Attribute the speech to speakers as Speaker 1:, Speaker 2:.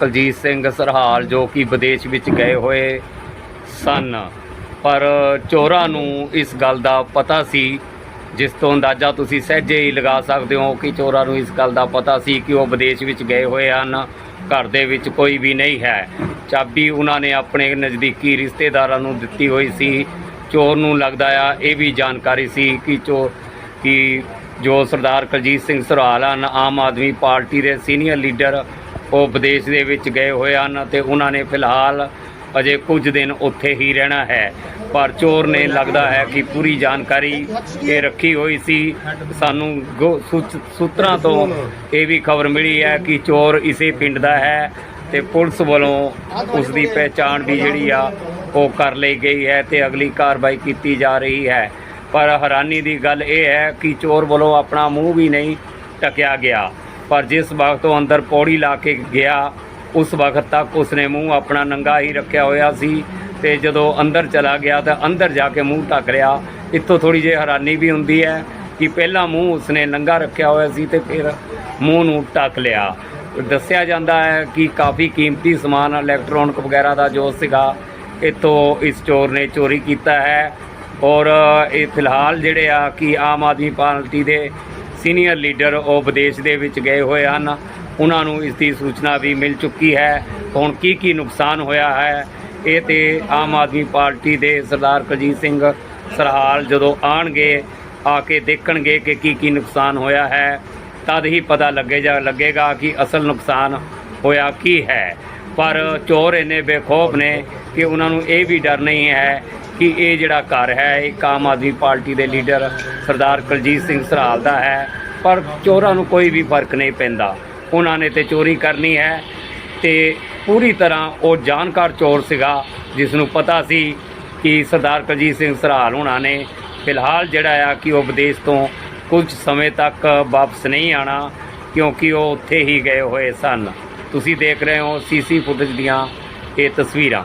Speaker 1: ਕੁਲਜੀਤ ਸਿੰਘ ਸਰਹਾਲ ਜੋ ਕਿ ਵਿਦੇਸ਼ ਵਿੱਚ ਗਏ ਹੋਏ ਸਨ। ਪਰ ਚੋਰਾਂ ਨੂੰ ਇਸ ਗੱਲ ਦਾ ਪਤਾ ਸੀ, ਜਿਸ ਤੋਂ ਅੰਦਾਜ਼ਾ ਤੁਸੀਂ ਸਹਿਜੇ ਹੀ ਲਗਾ ਸਕਦੇ ਹੋ ਕਿ ਚੋਰਾਂ ਨੂੰ ਇਸ ਗੱਲ ਦਾ ਪਤਾ ਸੀ ਕਿ ਉਹ ਵਿਦੇਸ਼ ਵਿੱਚ ਗਏ ਹੋਏ ਹਨ। ਘਰ ਦੇ ਵਿੱਚ ਕੋਈ ਵੀ ਨਹੀਂ ਹੈ। ਚਾਬੀ ਉਹਨਾਂ ਨੇ ਆਪਣੇ ਨਜ਼ਦੀਕੀ ਰਿਸ਼ਤੇਦਾਰਾਂ ਨੂੰ ਦਿੱਤੀ ਹੋਈ ਸੀ। ਚੋਰ ਨੂੰ ਲੱਗਦਾ ਆ, ਇਹ ਵੀ ਜਾਣਕਾਰੀ ਸੀ ਕਿ ਚੋ ਕਿ ਜੋ ਸਰਦਾਰ ਕੁਲਜੀਤ ਸਿੰਘ ਸਰਹਾਲ ਹਨ, ਆਮ ਆਦਮੀ ਪਾਰਟੀ ਦੇ ਸੀਨੀਅਰ ਲੀਡਰ ਉਹ ਵਿਦੇਸ਼ ਦੇ ਵਿੱਚ ਗਏ ਹੋਏ ਹਨ ਤੇ ਉਹਨਾਂ ਨੇ ਫਿਲਹਾਲ ਅਜੇ ਕੁਝ ਦਿਨ ਉੱਥੇ ਹੀ ਰਹਿਣਾ ਹੈ। ਪਰ ਚੋਰ ਨੇ ਲੱਗਦਾ ਹੈ ਕਿ ਪੂਰੀ ਜਾਣਕਾਰੀ ਇਹ ਰੱਖੀ ਹੋਈ ਸੀ। ਸਾਨੂੰ ਗੋ- ਸੂਚ- ਸੂਤਰਾਂ ਤੋਂ ਇਹ ਵੀ ਖਬਰ ਮਿਲੀ ਹੈ ਕਿ ਚੋਰ ਇਸੇ ਪਿੰਡ ਦਾ ਹੈ ਤੇ ਪੁਲਿਸ ਵੱਲੋਂ ਉਸ ਦੀ ਪਹਿਚਾਣ ਵੀ ਜਿਹੜੀ ਆ, ਉਹ ਕਰ ਲਈ ਗਈ ਹੈ ਤੇ ਅਗਲੀ ਕਾਰਵਾਈ ਕੀਤੀ ਜਾ ਰਹੀ ਹੈ। ਪਰ ਹੈਰਾਨੀ ਦੀ ਗੱਲ ਇਹ ਹੈ ਕਿ ਚੋਰ ਵੱਲੋਂ ਆਪਣਾ ਮੂੰਹ ਵੀ ਨਹੀਂ ਟਕਿਆ ਗਿਆ। ਪਰ ਜਿਸ ਵਕਤ ਉਹ ਅੰਦਰ ਪੌੜੀ ਲਾ ਕੇ ਗਿਆ, ਉਸ ਵਕਤ ਤੱਕ ਉਸਨੇ ਮੂੰਹ ਆਪਣਾ ਨੰਗਾ ਹੀ ਰੱਖਿਆ ਹੋਇਆ ਸੀ ਤੇ ਜਦੋਂ ਅੰਦਰ ਚਲਾ ਗਿਆ ਤਾਂ ਅੰਦਰ ਜਾ ਕੇ ਮੂੰਹ ਢੱਕ ਲਿਆ। ਇੱਥੋਂ ਥੋੜੀ ਜਿਹੀ ਹੈਰਾਨੀ ਵੀ ਹੁੰਦੀ ਹੈ ਕਿ ਪਹਿਲਾਂ ਮੂੰਹ ਉਸਨੇ ਨੰਗਾ ਰੱਖਿਆ ਹੋਇਆ ਸੀ ਤੇ ਫਿਰ ਮੂੰਹ ਨੂੰ ਢੱਕ ਲਿਆ। ਦੱਸਿਆ ਜਾਂਦਾ ਹੈ ਕਿ ਕਾਫੀ ਕੀਮਤੀ ਸਮਾਨ ਇਲੈਕਟ੍ਰੋਨਿਕ ਵਗੈਰਾ ਦਾ ਜੋ ਸੀਗਾ, ਇੱਥੋਂ ਇਸ ਚੋਰ ਨੇ ਚੋਰੀ ਕੀਤਾ ਹੈ। ਔਰ ਇਹ ਫਿਲਹਾਲ ਜਿਹੜੇ ਆ ਕਿ ਆਮ ਆਦਮੀ ਪਾਰਟੀ ਦੇ ਸੀਨੀਅਰ ਲੀਡਰ ਉਹ ਵਿਦੇਸ਼ ਦੇ ਵਿੱਚ ਗਏ ਹੋਏ ਹਨ। ਉਹਨਾਂ ਨੂੰ ਇਸ ਦੀ ਸੂਚਨਾ ਵੀ ਮਿਲ ਚੁੱਕੀ ਹੈ। ਹੁਣ ਕੀ ਕੀ ਨੁਕਸਾਨ ਹੋਇਆ ਹੈ, ਇਹ ਤੇ ਆਮ ਆਦਮੀ ਪਾਰਟੀ ਦੇ ਸਰਦਾਰ ਕੁਲਜੀਤ ਸਿੰਘ ਸਰਹਾਲ ਜਦੋਂ ਆਣਗੇ, ਆ ਕੇ ਦੇਖਣਗੇ ਕਿ ਕੀ ਕੀ ਨੁਕਸਾਨ ਹੋਇਆ ਹੈ, ਤਦ ਹੀ ਪਤਾ ਲੱਗੇਗਾ ਲੱਗੇਗਾ ਕਿ ਅਸਲ ਨੁਕਸਾਨ ਹੋਇਆ ਕੀ ਹੈ। ਪਰ ਚੋਰ ਇੰਨੇ ਬੇਖੌਫ ਨੇ ਕਿ ਉਹਨਾਂ ਨੂੰ ਇਹ ਵੀ ਡਰ ਨਹੀਂ ਹੈ ਕਿ ਇਹ ਜਿਹੜਾ ਘਰ ਹੈ, ਇਹ ਆਮ ਆਦਮੀ ਪਾਰਟੀ ਦੇ ਲੀਡਰ ਸਰਦਾਰ ਕੁਲਜੀਤ ਸਿੰਘ ਸਰਾਲ ਦਾ ਹੈ, ਪਰ ਚੋਰਾਂ ਨੂੰ ਕੋਈ ਵੀ ਫ਼ਰਕ ਨਹੀਂ ਪੈਂਦਾ। ਉਹਨਾਂ ਨੇ ਤੇ ਚੋਰੀ ਕਰਨੀ ਹੈ ਤੇ ਪੂਰੀ ਤਰ੍ਹਾਂ ਉਹ ਜਾਣਕਾਰ ਚੋਰ ਸੀਗਾ ਜਿਸ ਨੂੰ ਪਤਾ ਸੀ ਕਿ ਸਰਦਾਰ ਕੁਲਜੀਤ ਸਿੰਘ ਸਰਾਲ ਹੋਣਾ ਨੇ। ਫਿਲਹਾਲ ਜਿਹੜਾ ਆ ਕਿ ਉਹ ਵਿਦੇਸ਼ ਤੋਂ ਕੁਝ ਸਮੇਂ ਤੱਕ ਵਾਪਸ ਨਹੀਂ ਆਣਾ ਕਿਉਂਕਿ ਉਹ ਉੱਥੇ ਹੀ ਗਏ ਹੋਏ ਸਨ। ਤੁਸੀਂ ਦੇਖ ਰਹੇ ਹੋ ਸੀਸੀ ਫੁਟੇਜ ਦੀਆਂ ਇਹ ਤਸਵੀਰਾਂ।